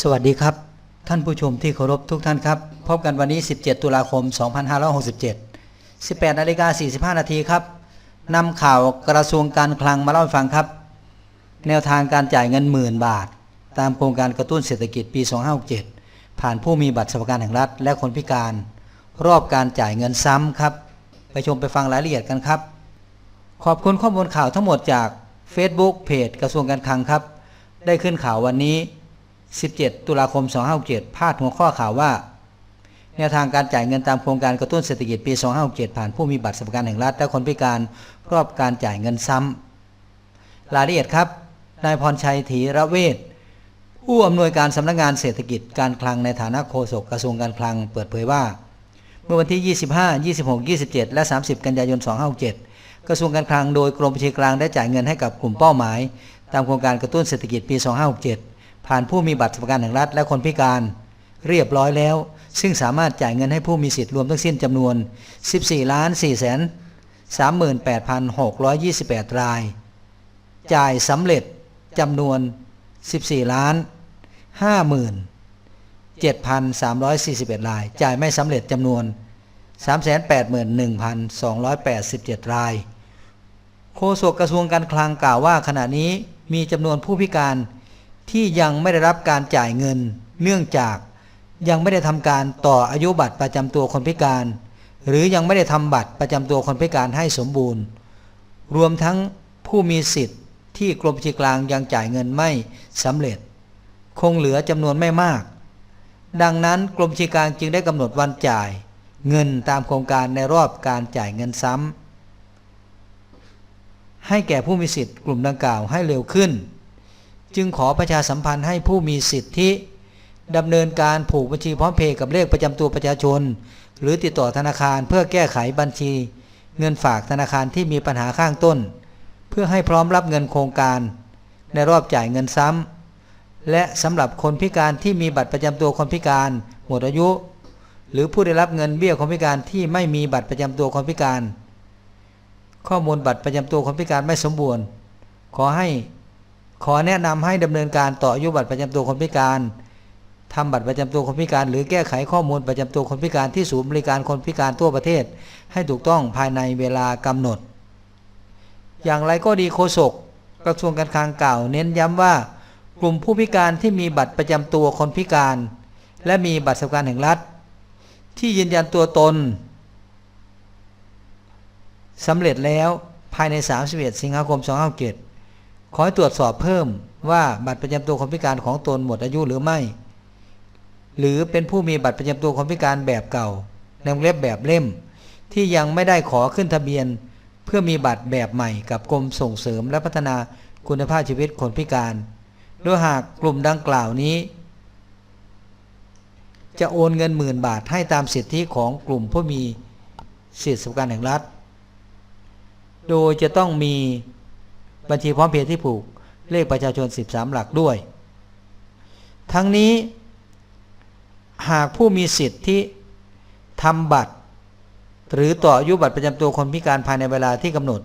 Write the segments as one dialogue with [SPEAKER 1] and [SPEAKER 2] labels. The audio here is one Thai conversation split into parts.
[SPEAKER 1] สวัสดีครับ ท่านผู้ชมที่เคารพทุกท่านครับ พบกันวันนี้ 17 ตุลาคม 2567 18นาฬิกา45 นาทีครับนำข่าวกระทรวงการคลังมาเล่าให้ฟังครับ แนวทางการจ่ายเงินหมื่นบาท ตามโครงการกระตุ้นเศรษฐกิจปี 2567 ผ่านผู้มีบัตรสวัสดิการแห่งรัฐ และคนพิการ รอบการจ่ายเงินซ้ำครับ ไปชมไปฟังรายละเอียดกันครับ ขอบคุณข้อมูลข่าวทั้งหมดจาก Facebook เพจกระทรวงการคลังครับ ได้ขึ้นข่าววันนี้ 17 ตุลาคม 2567พาดหัวข้อข่าวว่า แนวทางการจ่ายเงินตามโครงการกระตุ้นเศรษฐกิจปี 2567 ผ่านผู้มีบัตรสวัสดิการแห่งรัฐและคนพิการรอบการจ่ายเงินซ้ำรายละเอียดครับ นายพรชัยถีระเวศผู้อำนวยการสำนักงานเศรษฐกิจการคลังในฐานะโฆษกกระทรวงการคลังเปิดเผยว่า เมื่อวันที่ 25 26 27 และ 30 กันยายน 2567 กระทรวงการคลังโดยกรมบัญชีกลางได้จ่ายเงินให้กับกลุ่มเป้าหมาย ตามโครงการกระตุ้นเศรษฐกิจปี 2567 ผ่านผู้มีบัตรสวัสดิการแห่งรัฐ และคนพิการ เรียบร้อยแล้ว ซึ่งสามารถจ่ายเงินให้ผู้มีสิทธิ์รวมทั้งสิ้นจำนวน 14ล้าน4แสน38,628 ราย จ่ายสำเร็จจำนวน 14ล้าน50,000 7,341 ราย จ่ายไม่สำเร็จจำนวน 381,287 ราย โฆษกกระทรวงการคลังกล่าวว่าขณะนี้มีจำนวนผู้พิการ ที่ยังไม่ได้รับการจ่ายเงิน เนื่องจากยังไม่ได้ทำการต่ออายุบัตรประจำตัวคนพิการ หรือยังไม่ได้ทำบัตรประจำตัวคนพิการให้สมบูรณ์ รวมทั้งผู้มีสิทธิ์ที่กรมบัญชีกลางยังจ่ายเงินไม่สำเร็จ คงเหลือจำนวนไม่มาก ดังนั้นกรมบัญชีกลางจึงได้กำหนดวันจ่าย เงินตามโครงการในรอบการจ่ายเงินซ้ำให้แก่ผู้มีสิทธิ์กลุ่มดังกล่าวให้เร็วขึ้น จึงขอประชาสัมพันธ์ให้ผู้มีสิทธิดำเนินการผูกบัญชีพร้อมเพย์กับเลขประจำตัวประชาชน หรือติดต่อธนาคารเพื่อแก้ไขบัญชี เงินฝากธนาคารที่มีปัญหาข้างต้น เพื่อให้พร้อมรับเงินโครงการ ในรอบจ่ายเงินซ้ำและสำหรับคนพิการที่มีบัตรประจำตัวคนพิการ หมดอายุ หรือผู้ได้รับเงินเบี้ยคนพิการที่ไม่มีบัตรประจำตัวคนพิการ ข้อมูลบัตรประจำตัวคนพิการไม่สมบูรณ์ ขอให้ ขอแนะนำให้ดำเนินการต่ออายุบัตรประจำตัวคนพิการทำบัตรประจำตัวคนพิการ หรือแก้ไขข้อมูลประจำตัวคนพิการที่ศูนย์บริการคนพิการทั่วประเทศ ให้ถูกต้องภายในเวลากำหนด อย่างไรก็ดีโฆษกกระทรวงการคลังกล่าว เน้นย้ำว่า กลุ่มผู้พิการที่มีบัตรประจำตัวคนพิการ และมีบัตรสวัสดิการแห่งรัฐ ที่ยืนยันตัวตนสำเร็จแล้วภายใน 31 สิงหาคม 2567 ขอให้ตรวจสอบเพิ่มว่าบัตรประจำตัวคนพิการของตนหมดอายุหรือไม่ หรือเป็นผู้มีบัตรประจำตัวคนพิการแบบเก่าในวงเล็บแบบเล่ม ที่ยังไม่ได้ขอขึ้นทะเบียน เพื่อมีบัตรแบบใหม่กับกรมส่งเสริมและพัฒนาคุณภาพชีวิตคนพิการ โดยหากกลุ่มดังกล่าวนี้ จะโอนเงินหมื่นบาทให้ตามสิทธิของกลุ่มผู้มีสิทธิสวัสดิการแห่งรัฐ โดยจะต้องมี บัญชีพร้อมเพย์ที่ผูก เลขประชาชน 13 หลักด้วย ทั้งนี้หากผู้มีสิทธิทำบัตร หรือต่ออายุบัตรประจำตัวคนพิการภายในเวลาที่กำหนด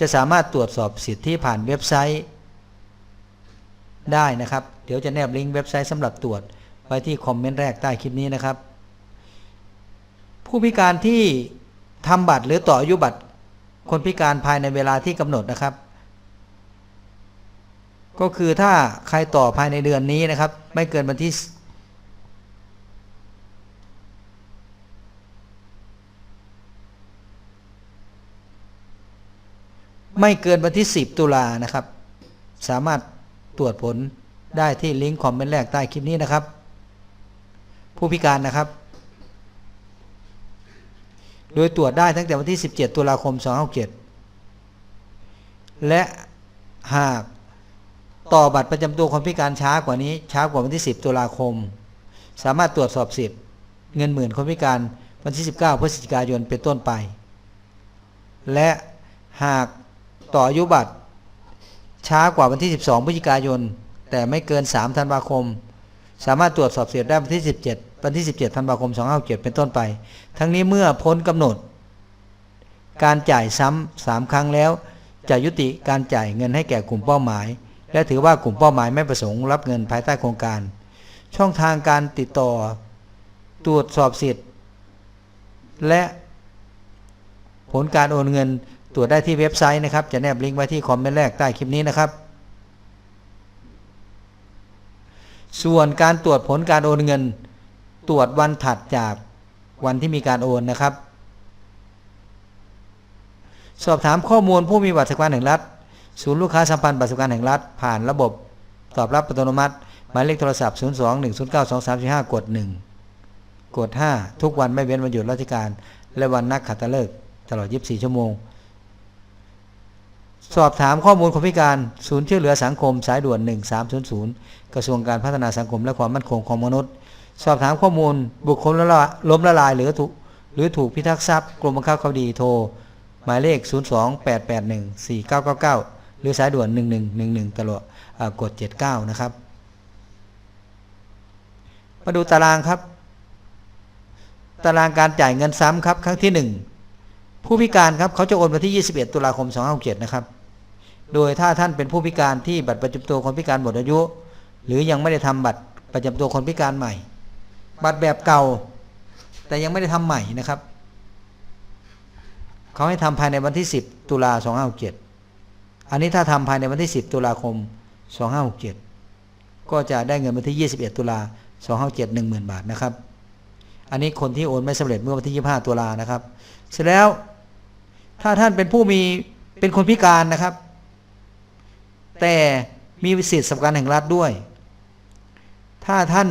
[SPEAKER 1] จะสามารถตรวจสอบสิทธิผ่านเว็บไซต์ ได้นะครับ เดี๋ยวจะแนบลิงก์เว็บไซต์สำหรับตรวจไว้ที่คอมเมนต์แรกใต้คลิปนี้นะครับ ผู้พิการที่ทำบัตรหรือต่ออายุบัตรคนพิการภายในเวลาที่กำหนดนะครับ ก็คือถ้าใครต่อภายในเดือนนี้นะครับ ไม่เกินวันที่ไม่เกินวันที่ 10 ตุลานะครับ สามารถตรวจผลได้ที่ลิงก์คอมเมนต์แรกใต้คลิปนี้นะครับ ผู้พิการนะครับ โดยตรวจได้ตั้งแต่วันที่ 17 ตุลาคม 2567และหาก ต่อบัตรประจำตัวคนพิการช้ากว่านี้ ช้ากว่าวันที่ 10 ตุลาคม สามารถตรวจสอบสิทธิ์เงินหมื่นคนพิการวันที่ 19 พฤศจิกายนเป็นต้นไป และหากต่ออายุบัตร ช้ากว่าวันที่ 12 พฤศจิกายน แต่ไม่เกิน 3 ธันวาคม สามารถตรวจสอบสิทธิ์ได้วันที่ 17 วันที่ 17 ธันวาคม 2567เป็นต้นไป ทั้งนี้เมื่อพ้นกำหนด การจ่ายซ้ำสามครั้งแล้วจะยุติการจ่ายเงินให้แก่กลุ่มเป้าหมาย และถือว่ากลุ่มเป้าหมายไม่ประสงค์รับเงินภายใต้โครงการ ช่องทางการติดต่อ ตรวจสอบสิทธิ์ และผลการโอนเงินตรวจได้ที่เว็บไซต์นะครับ จะแนบลิงก์ไว้ที่คอมเมนต์แรกใต้คลิปนี้นะครับ ส่วนการตรวจผลการโอนเงิน ตรวจวันถัดจากวันที่มีการโอนนะครับ สอบถามข้อมูลผู้มีบัตรสวัสดิการแห่งรัฐ ศูนย์ลูกค้าสัมพันธ์บัตรสวัสดิการแห่งรัฐ ผ่านระบบตอบรับอัตโนมัติ หมายเลขโทรศัพท์ 0 2 1 0 9 2 3 4 5กด1กด5ทุกวันไม่เว้นวันหยุดราชการ และวันนักขัตฤกษ์ตลอด 24 ชั่วโมง สอบถามข้อมูลคนพิการศูนย์ช่วยเหลือสังคมสายด่วน 1300 กระทรวงการพัฒนาสังคมและความมั่นคงของมนุษย์ สอบถามข้อมูลบุคคลล้มละล้มละลายหรือถูกหรือถูกพิทักษ์ทรัพย์กรมบังคับคดีโทร หมายเลข 028814999 หรือสายด่วน 1111 ตลอดกด 79 นะครับ มาดูตารางครับ ตารางการจ่ายเงินซ้ำครับ ครั้งที่ 1 ผู้พิการครับเขาจะโอนวันที่ 21 ตุลาคม 2567 นะครับ โดยถ้าท่านเป็นผู้พิการที่บัตรประจำตัวคนพิการหมดอายุ หรือยังไม่ได้ทำบัตรประจำตัวคนพิการใหม่ บัตรแบบเก่า แต่ยังไม่ได้ทำใหม่นะครับเขาให้ทำภายในวันที่ 10 ตุลา2567 อันนี้ถ้าทำภายในวันที่ 10 ตุลาคม 2567 ก็จะได้เงินวันที่ 21 ตุลา2567 10,000 บาทนะครับ อันนี้คนที่โอนไม่สำเร็จเมื่อวันที่ 25 ตุลานะครับ เสร็จแล้วถ้าท่านเป็นผู้มีเป็นคนพิการนะครับ แต่มีสิทธิสำคัญแห่งรัฐด้วย ถ้าท่าน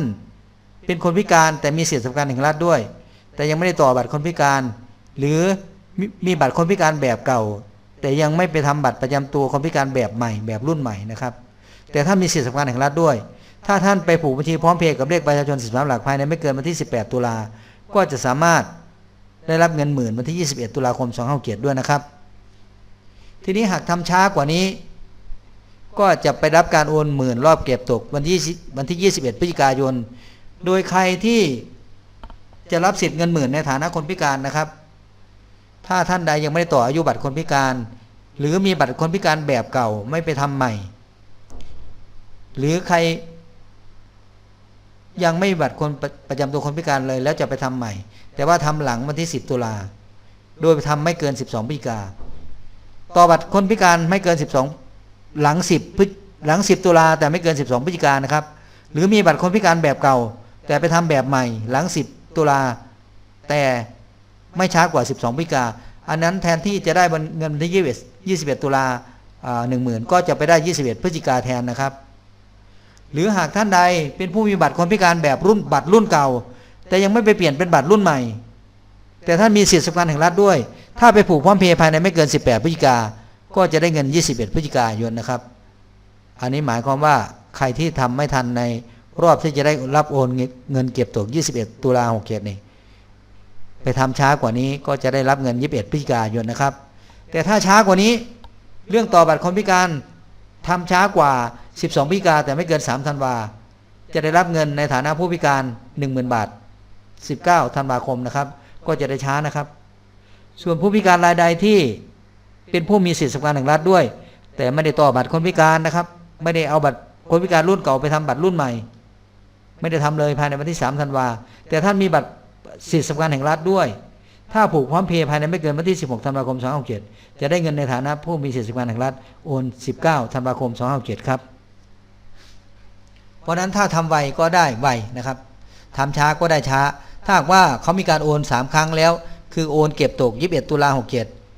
[SPEAKER 1] เป็นคนพิการแต่มีสิทธิสำคัญแห่งรัฐด้วย แต่ยังไม่ได้ต่อบัตรคนพิการ หรือมมีบัตรคนพิการแบบเก่า แต่ยังไม่ไปทำบัตรประจำตัวคนพิการแบบใหม่แบบรุ่นใหม่นะครับ แต่ท่านมีสิทธิสำคัญแห่งรัฐด้วย ถ้าท่านไปผูกบัญชีพร้อมเพย์กับเลขประชาชน13หลักภายในไม่เกินวันที่ 18 ตุลา ก็จะสามารถได้รับเงินหมื่นวันที่ 21 ตุลาคม2567ด้วยนะครับ ทีนี้หากทำช้ากว่านี้ ก็จะไปรับการโอนหมื่นรอบเก็บตกวันที่วันที่ 21 พฤศจิกายน โดยใครที่จะรับสิทธิ์เงินหมื่นในฐานะคนพิการนะครับ ถ้าท่านใดยังไม่ได้ต่ออายุบัตรคนพิการ หรือมีบัตรคนพิการแบบเก่าไม่ไปทำใหม่ หรือใคร ยังไม่มีบัตรคนประประจำตัวคนพิการเลย แล้วจะไปทำใหม่ แต่ว่าทำหลังวันที่ 10 ตุลาโดยทำไม่เกิน 12พฤศจิกาต่อบัตรคนพิการไม่เกิน 12 หลัง 10พฤหลัง 10 ตุลาแต่ไม่เกิน 12พฤศจิกายนะครับ หรือมีบัตรคนพิการแบบเก่า แต่ไปทำแบบใหม่ หลัง 10 ตุลาแต่ ไม่ช้ากว่า 12พฤศจิกาอันนั้นแทนที่จะได้เงินวันที่21 21ตุลาหนึ่งหมื่นก็จะไปได้ 21 พฤศจิกาแทนนะครับ หรือหากท่านใดเป็นผู้มีบัตรคนพิการแบบรุ่นบัตรรุ่นเก่า แต่ยังไม่ไปเปลี่ยนเป็นบัตรรุ่นใหม่ แต่ท่านมีสิทธิสำคัญแห่งรัฐด้วย ถ้าไปผูกพร้อมเพย์ภายในไม่เกิน 18 พฤศจิกาก็จะได้เงิน 21 พฤศจิกายนนะครับ อันนี้หมายความว่าใครที่ทำไม่ทันในรอบที่จะได้รับโอนเงินเก็บตก 21 ตุลาหกเขตนี่ ไปทำช้ากว่านี้ก็จะได้รับเงิน21พฤศจิกายนนะครับ แต่ถ้าช้ากว่านี้ เรื่องต่อบัตรคนพิการทำช้ากว่า 12พฤศจิกาแต่ไม่เกิน3ธันวาจะได้รับเงินในฐานะผู้พิการ 10,000 บาท 19ธันวาคมนะครับ ก็จะได้ช้านะครับ ส่วนผู้พิการรายใดที่เป็นผู้มีสิทธิสำคัญแห่งรัฐด้วย แต่ไม่ได้ต่อบัตรคนพิการนะครับ ไม่ได้เอาบัตรคนพิการรุ่นเก่าไปทำบัตรรุ่นใหม่ ไม่ได้ทำเลยภายในวันที่3ธันวาแต่ท่านมีบัตร สิทธิสำคัญแห่งรัฐด้วย ถ้าผูกพร้อมเพย์ภายในไม่เกินวันที่ 16 ธันวาคม 2567 จะได้เงินในฐานะผู้มีสิทธิสำคัญแห่งรัฐโอน 19 ธันวาคม 2567 ครับ เพราะนั้นถ้าทำไวก็ได้ไวนะครับทำช้าก็ได้ช้า ถ้าว่าเขามีการโอน 3 ครั้งแล้ว คือโอนเก็บตก 21 ตุลา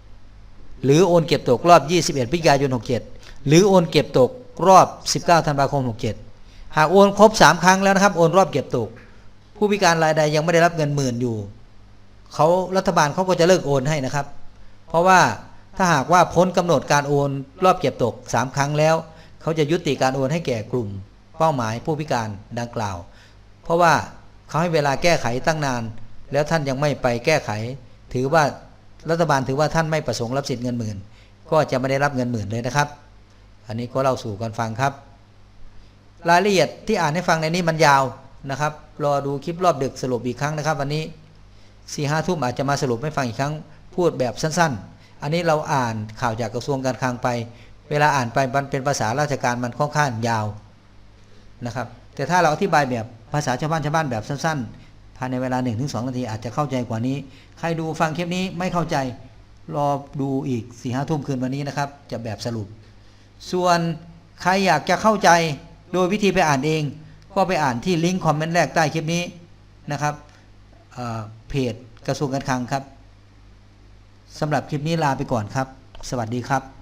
[SPEAKER 1] 67 หรือโอนเก็บตกรอบ 21 พฤศจิกายน 67 หรือโอนเก็บตกรอบ 19 ธันวาคม 67 หากโอนครบ 3 ครั้งแล้วนะครับ โอนรอบเก็บตก ผู้พิการรายใดยังไม่ได้รับเงินหมื่นอยู่เขารัฐบาลเขาก็จะเลิกโอนให้นะครับ เพราะว่าถ้าหากว่าพ้นกำหนดการโอนรอบเก็บตก 3 ครั้งแล้ว เขาจะยุติการโอนให้แก่กลุ่ม เป้าหมายผู้พิการดังกล่าว เพราะว่าเขาให้เวลาแก้ไขตั้งนาน แล้วท่านยังไม่ไปแก้ไข ถือว่ารัฐบาลถือว่าท่านไม่ประสงค์รับสิทธิ์เงินหมื่น ก็จะไม่ได้รับเงินหมื่นเลยนะครับ อันนี้ก็เล่าสู่กันฟังครับ รายละเอียดที่อ่านให้ฟังในนี้มันยาว นะครับ รอดูคลิปรอบดึกสรุปอีกครั้งนะครับ วันนี้สี่ห้าทุ่มอาจจะมาสรุปให้ฟังอีกครั้ง พูดแบบสั้นๆ อันนี้เราอ่านข่าวจากกระทรวงการคลังไป เวลาอ่านไปมันเป็นภาษาราชการมันค่อนข้างยาวนะครับ แต่ถ้าเราอธิบายแบบภาษาชาวบ้านชาวบ้านแบบสั้นๆ ภายในเวลา 1-2 นาทีอาจจะเข้าใจกว่านี้ ใครดูฟังคลิปนี้ไม่เข้าใจ รอดูอีก4ี่ห้าทุ่มคืนวันนี้นะครับ จะแบบสรุป ส่วนใครอยากจะเข้าใจโดยวิธีไปอ่านเอง ก็ไปอ่านที่ลิงก์คอมเมนต์แรกใต้คลิปนี้นะครับเเพจกระทรวงการคลังครับสำหรับคลิปนี้ลาไปก่อนครับ สวัสดีครับ